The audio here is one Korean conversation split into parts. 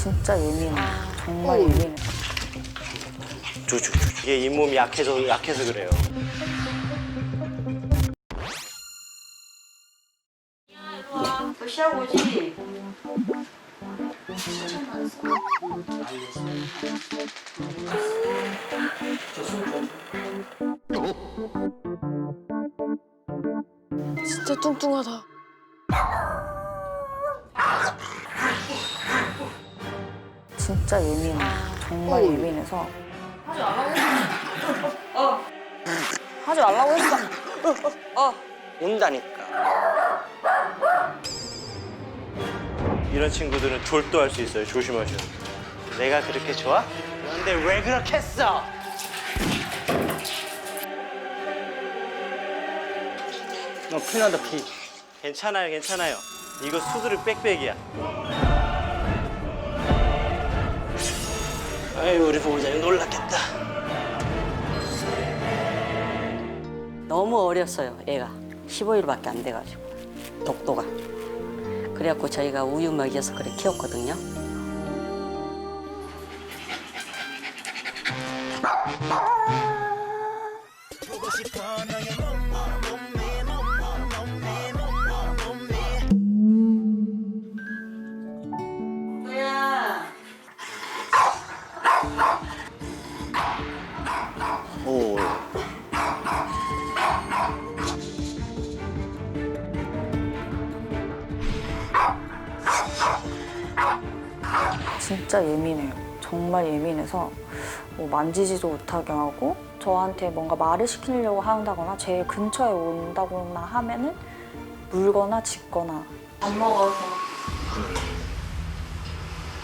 진짜 예민해. 정말 예민해. 주주주. 이게 잇몸이 약해서 약해서 그래요. 너 시합 오지? 진짜 예민해. 정말 예민해서. 하지 말라고 했어. 온다니까. 이런 친구들은 졸도할 수 있어요. 조심하셔. 내가 그렇게 좋아? 근데 왜 그렇게 했어? 너 피난다 피. 괜찮아요, 괜찮아요. 이거 수두를 빽빽이야. 아유 우리 보호자님 놀랐겠다. 너무 어렸어요, 얘가. 15일밖에 안 돼가지고. 독도가. 그래갖고 저희가 우유 먹여서 그래 키웠거든요. 진짜 예민해요. 정말 예민해서 뭐 만지지도 못하게 하고 저한테 뭔가 말을 시키려고 한다거나 제 근처에 온다거나 하면은 물거나 짖거나 안 먹어서.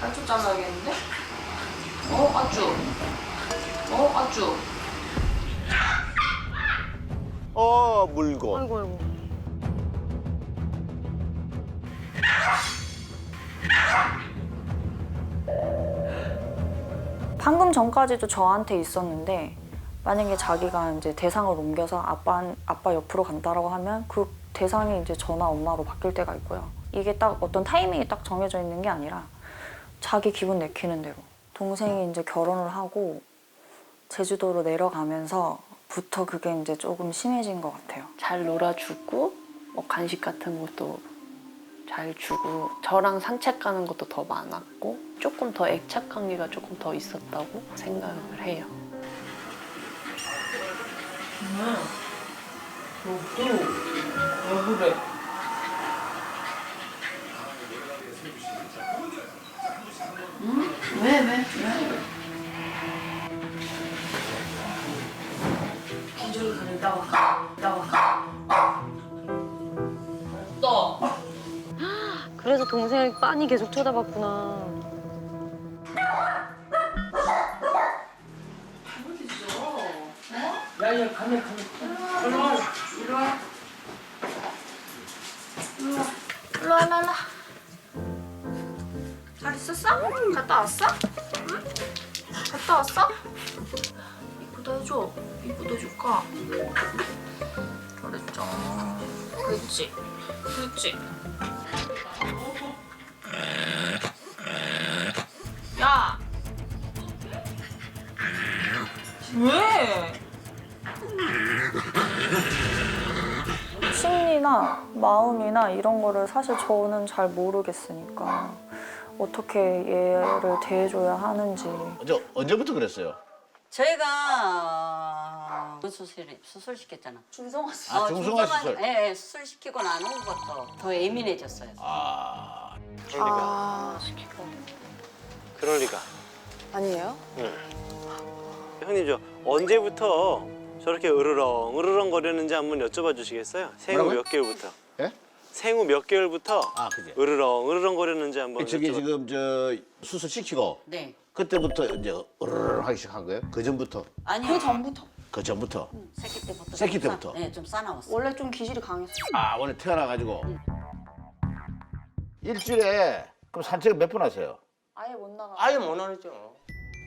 아쭈 잘라야겠는데? 어, 아쭈. 어, 아쭈. 어 물고. 아이고, 아이고. 방금 전까지도 저한테 있었는데 만약에 자기가 이제 대상을 옮겨서 아빠 아빠 옆으로 간다라고 하면 그 대상이 이제 저나 엄마로 바뀔 때가 있고요. 이게 딱 어떤 타이밍이 딱 정해져 있는 게 아니라 자기 기분 내키는 대로 동생이 이제 결혼을 하고 제주도로 내려가면서 부터 그게 이제 조금 심해진 것 같아요. 잘 놀아주고, 뭐 간식 같은 것도 잘 주고, 저랑 산책 가는 것도 더 많았고, 조금 더 애착 관계가 조금 더 있었다고 생각을 해요. 왜, 왜, 왜? 기저귀 가는 따와, 동생을 빤히 계속 쳐다봤구나. 일로 와, 일로 와. 잘 있었어? 갔다 왔어? 응? 갔다 왔어? 이쁘다 해줘. 이쁘다 해줄까? 그랬죠. 그랬지. 그랬지. 마음이나 이런 거를 사실 저는 잘 모르겠으니까 어떻게 얘를 대해줘야 하는지 저 언제부터 그랬어요? 저희가 수술 수술 시켰잖아. 준성아 아, 중성화 수술. 예, 예, 수술 시키고 난 후부터 더 예민해졌어요. 아, 그럴 리가. 아, 그럴 리가. 아니에요? 형님 저 언제부터 저렇게 으르렁 으르렁 거리는지 한번 여쭤봐 주시겠어요? 생후 뭐라고요? 몇 개월부터? 예? 생후 몇 개월부터 아, 그게. 으르렁 으르렁 거리는지 한번 저기 여쭤봐. 지금 저 수술 시키고 네. 그때부터 이제 으르르 하기 시작한 거예요? 그 전부터? 아니요. 그 전부터. 그 전부터? 새끼 때부터. 새끼 좀 때부터? 싸, 네, 좀 싸나웠어. 원래 좀 기질이 강했어. 아, 원래 태어나가지고 일주일에 그럼 산책을 몇번 하세요? 아예 못 나가. 아예 못 하죠.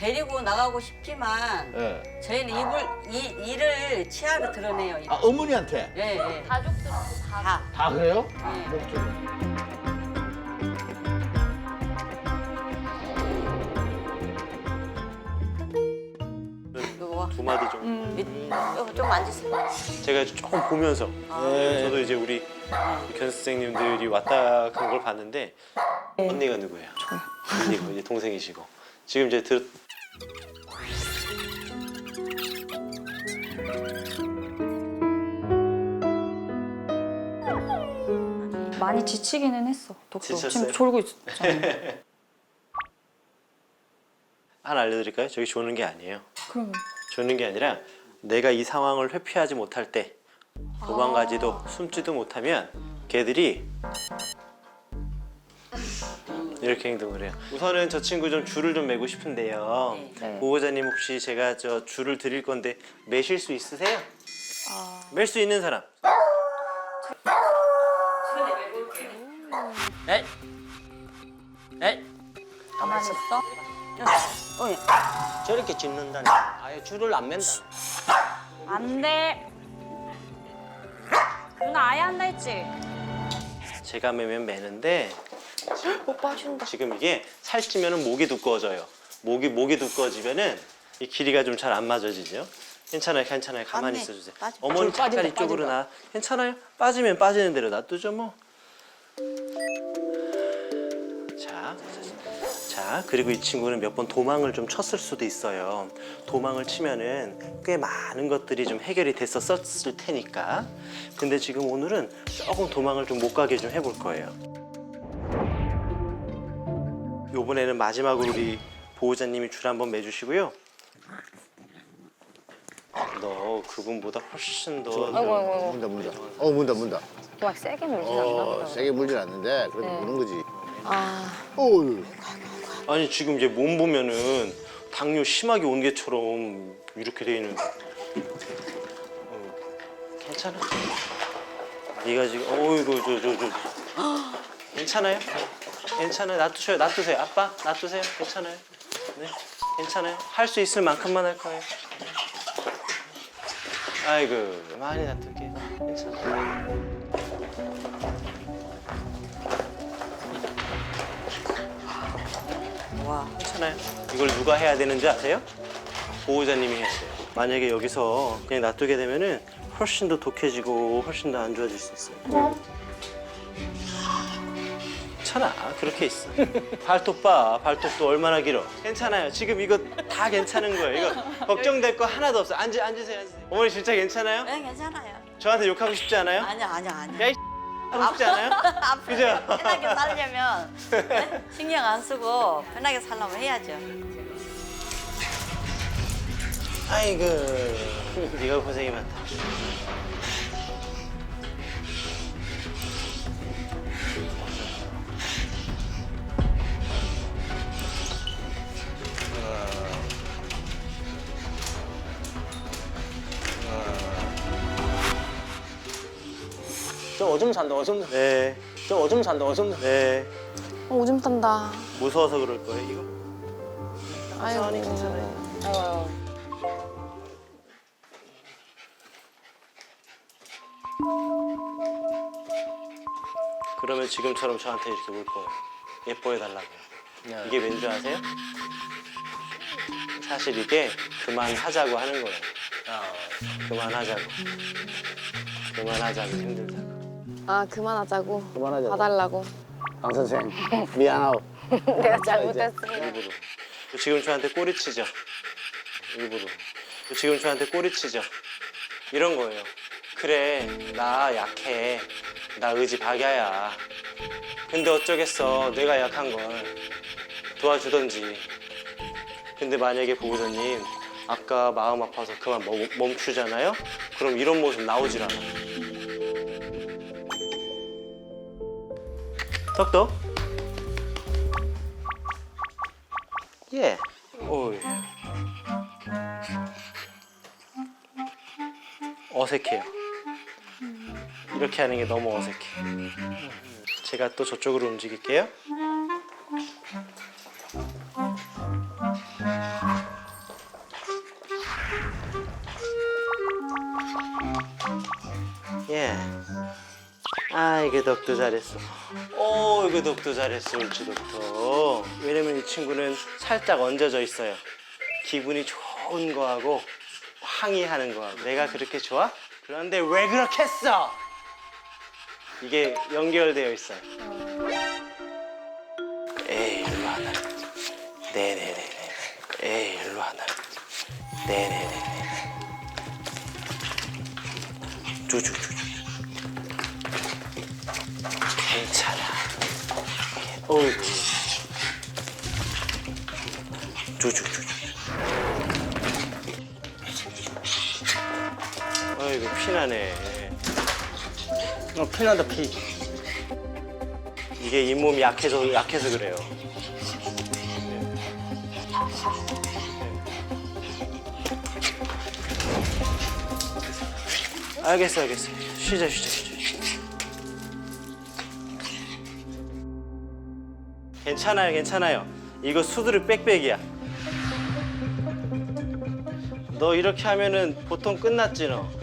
데리고 나가고 싶지만 예. 저희는 입을 이 일을 치아로 드러내요. 아 어머니한테 예, 예. 그 가족들하고 다. 다. 다 그래요? 네. 네. 두 마디 좀좀 음. 음. 만지세요. 제가 조금 보면서 아, 저도 이제 우리 네. 견 선생님들이 왔다 간 걸 봤는데 네. 언니가 누구예요? 언니고 이제 동생이시고 지금 이제 들, 많이 지치기는 했어. 독도 지쳤어요? 지금 졸고 있잖아. 하나 알려드릴까요? 저기 조는 게 아니에요. 그럼 조는 게 아니라 내가 이 상황을 회피하지 못할 때 도망가지도 숨지도 못하면 걔들이 이렇게 행동을 해요. 우선은 저 친구 좀 줄을 좀 매고 싶은데요. 네. 보호자님 혹시 제가 저 줄을 드릴 건데 매실 수 있으세요? 맬수 있는 사람. 에이. 에이. 가만히 있어. 어이. 저렇게 짚는다니 아예 줄을 안 맨다 안 돼. 누나 아예 한다 했지? 제가 매면 매는데 못 빠진다. 지금 이게 살찌면은 목이 두꺼워져요. 목이 목이 두꺼워지면은 이 길이가 좀 잘 안 맞아지죠. 괜찮아요, 괜찮아요. 가만히 맞네. 있어주세요. 빠져. 어머니 줄 빠진다, 잠깐 이쪽으로 빠진다. 나. 괜찮아요. 빠지면 빠지는 대로 놔두죠 뭐. 자, 자 그리고 이 친구는 몇 번 도망을 좀 쳤을 수도 있어요. 도망을 치면은 꽤 많은 것들이 좀 해결이 됐었을 테니까. 근데 지금 오늘은 조금 도망을 좀 못 가게 좀 해볼 거예요. 요번에는 마지막으로 우리 보호자님이 줄 한번 매주시고요. 너 그분보다 훨씬 더 아이고 아이고. 문다 문다. 어 문다 문다. 막 세게 물진 않나 어 보다. 세게 물진 않는데 그래도 네. 무는 거지. 아 어우. 아니 지금 이제 몸 보면은 당뇨 심하게 온 게처럼 이렇게 돼 있는. 어, 괜찮아. 네가 지금 어이구 저저 저. 괜찮아요? 괜찮아요. 놔두셔요. 놔두세요. 아빠 놔두세요. 괜찮아요. 네, 괜찮아요. 할 수 있을 만큼만 할 거예요. 아이고 많이 놔둘게요. 괜찮아요. 와. 괜찮아요. 이걸 누가 해야 되는지 아세요? 보호자님이 해야 돼요. 만약에 여기서 그냥 놔두게 되면은 훨씬 더 독해지고 훨씬 더 안 좋아질 수 있어요. 괜찮아. 그렇게 있어. 발톱 봐. 발톱도 얼마나 길어. 괜찮아요. 지금 이거 다 괜찮은 거예요. 이거 걱정될 거 하나도 없어. 앉으, 앉으세요. 앉으세요. 어머니 진짜 괜찮아요? 네, 괜찮아요. 저한테 욕하고 싶지 않아요? 아니야, 아니야, 아니야. 야, 이 하고 싶지 않아요? 그죠? 편하게 살려면 네? 신경 안 쓰고 편하게 살려면 해야죠. 아이고. 네가 고생이 많다. 저 오줌 산다 오줌 네, 저 오줌 산다 오줌 네. 어, 오줌 딴다. 무서워서 그럴 거예요, 이거. 아이고. 천천히 괜찮아요. 그러면 지금처럼 저한테 이렇게 울 거예요. 예뻐해 달라고요. 이게 왠 줄 아세요? 사실 이게 그만하자고 하는 거예요. 그만하자고. 그만하자고 힘들다고. 아 그만하자고. 그만하자. 봐달라고. 강 선생 미안하오. 내가 잘못했습니다. 일부러. 지금 저한테 꼬리 치죠. 일부러. 지금 저한테 꼬리 치죠. 이런 거예요. 그래, 나 약해. 나 의지 박야야. 근데 어쩌겠어. 내가 약한 걸. 도와주던지. 근데 만약에 보호자님, 아까 마음 아파서 그만 멈, 멈추잖아요? 그럼 이런 모습 나오질 않아. 떡떡? 예. 오. 어색해요. 이렇게 하는 게 너무 어색해. 제가 또 저쪽으로 움직일게요. 예. 아, 이게 덕도 잘했어. 오, 이거 덕도 잘했어, 울지 덕도. 왜냐면 이 친구는 살짝 얹어져 있어요. 기분이 좋은 거하고 항의하는 거야. 내가 그렇게 좋아? 그런데 왜 그렇게 했어? 이게 연결되어 있어요. 에이, 일로 와나. 네네네네. 에이, 일로 와나. 네네네네. 쭈쭈쭈 피나다 피. 이게 잇몸이 약해서, 약해서 그래요. 알겠어, 알겠어. 쉬자, 쉬자, 쉬자. 괜찮아요, 괜찮아요. 이거 수두룩 빽빽이야. 너 이렇게 하면은 보통 끝났지, 너.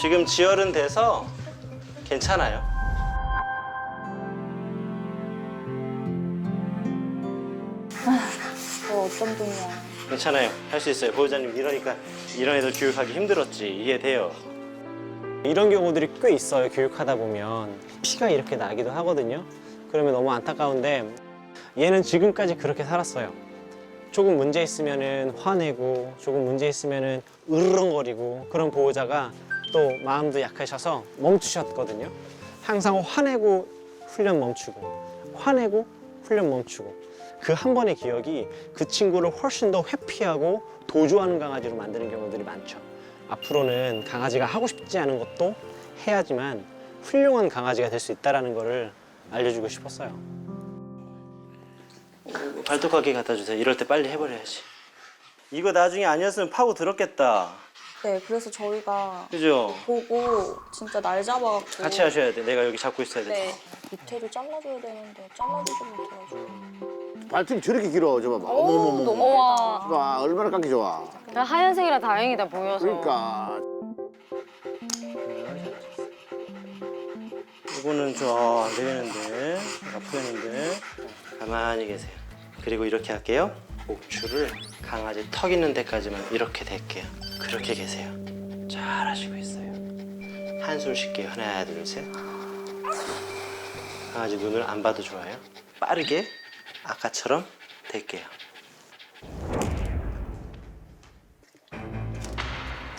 지금 지혈은 돼서 괜찮아요. 뭐 어떤 분이야. 괜찮아요. 할 수 있어요. 보호자님 이러니까 이런 애들 교육하기 힘들었지. 이해돼요. 이런 경우들이 꽤 있어요. 교육하다 보면 피가 이렇게 나기도 하거든요. 그러면 너무 안타까운데 얘는 지금까지 그렇게 살았어요. 조금 문제 있으면은 화내고 조금 문제 있으면은 으르렁거리고 그런 보호자가 또 마음도 약하셔서 멈추셨거든요. 항상 화내고 훈련 멈추고 화내고 훈련 멈추고 그 한 번의 기억이 그 친구를 훨씬 더 회피하고 도주하는 강아지로 만드는 경우들이 많죠. 앞으로는 강아지가 하고 싶지 않은 것도 해야지만 훌륭한 강아지가 될 수 있다는 것을 알려주고 싶었어요. 발톱깎이 갖다 주세요. 이럴 때 빨리 해버려야지. 이거 나중에 아니었으면 파고 들었겠다. 네, 그래서 저희가 그죠? 보고 진짜 날 잡아갖고 같이 하셔야 돼. 내가 여기 잡고 있어야 돼. 네. 밑에를 잘라줘야 되는데 잘라주지 못해가지고 발톱이 저렇게 길어. 저 봐봐. 어머머머. 우와. 와, 얼마나 깎기 좋아. 하얀색이라 다행이다 보여서. 그러니까. 이거는 좀 아, 안 되겠는데 아프겠는데 가만히 계세요. 그리고 이렇게 할게요. 목줄을 강아지 턱 있는 데까지만 이렇게 댈게요. 그렇게 계세요. 잘 하시고 있어요. 한숨 쉴게요. 하나, 둘, 셋. 강아지 눈을 안 봐도 좋아요. 빠르게 아까처럼 댈게요.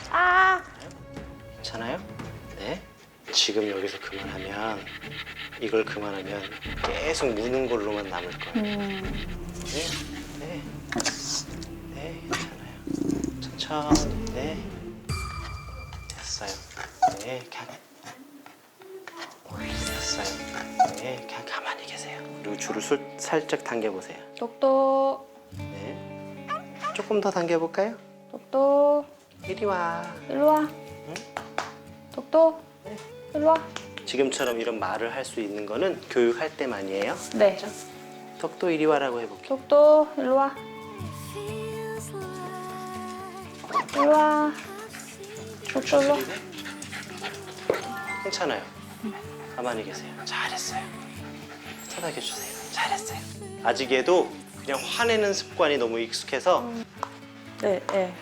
아 괜찮아요? 네. 지금 여기서 그만하면 이걸 그만하면 계속 무는 걸로만 남을 거예요. 네, 네, 네, 괜찮아요. 천천히, 네, 됐어요. 네, 그냥 됐어요. 네, 그냥 가만히 계세요. 그리고 줄을 술, 살짝 당겨 보세요. 똑똑 네, 조금 더 당겨 볼까요? 똑똑 이리 와. 일로 와 똑똑 일로 와 지금처럼 이런 말을 할 수 있는 거는 교육할 때만이에요. 네. 덕도 이리 와라고 해볼게요. 똑똑 일로 와 일로 와 일로 와 괜찮아요. 가만히 계세요. 잘했어요. 쳐다겨 주세요. 잘했어요. 아직 얘도 그냥 화내는 습관이 너무 익숙해서 네, 네.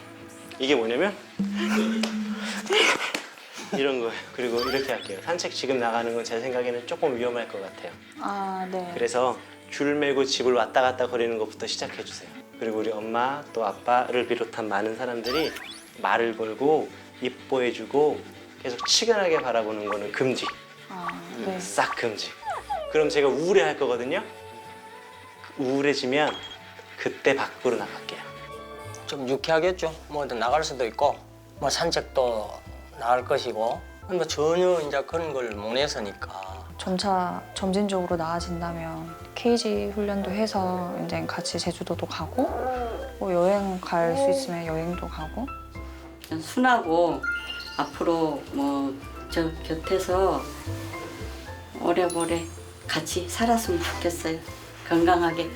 이게 뭐냐면 이런 거예요. 그리고 이렇게 할게요. 산책 지금 나가는 건 제 생각에는 조금 위험할 것 같아요. 아, 네. 그래서 줄 메고 집을 왔다 갔다 거리는 것부터 시작해 주세요. 그리고 우리 엄마 또 아빠를 비롯한 많은 사람들이 말을 걸고 이뻐해주고 계속 치근하게 바라보는 거는 금지. 아, 네. 싹 금지. 그럼 제가 우울해할 거거든요. 우울해지면 그때 밖으로 나갈게요. 좀 유쾌하겠죠. 뭐 어디 나갈 수도 있고, 뭐 산책도 나갈 것이고, 뭐 전혀 이제 그런 걸 못 해서니까. 점차 점진적으로 나아진다면 케이지 훈련도 해서 이제 같이 제주도도 가고 뭐 여행 갈 수 있으면 여행도 가고 순하고 앞으로 뭐 저 곁에서 오래오래 같이 살았으면 좋겠어요. 건강하게.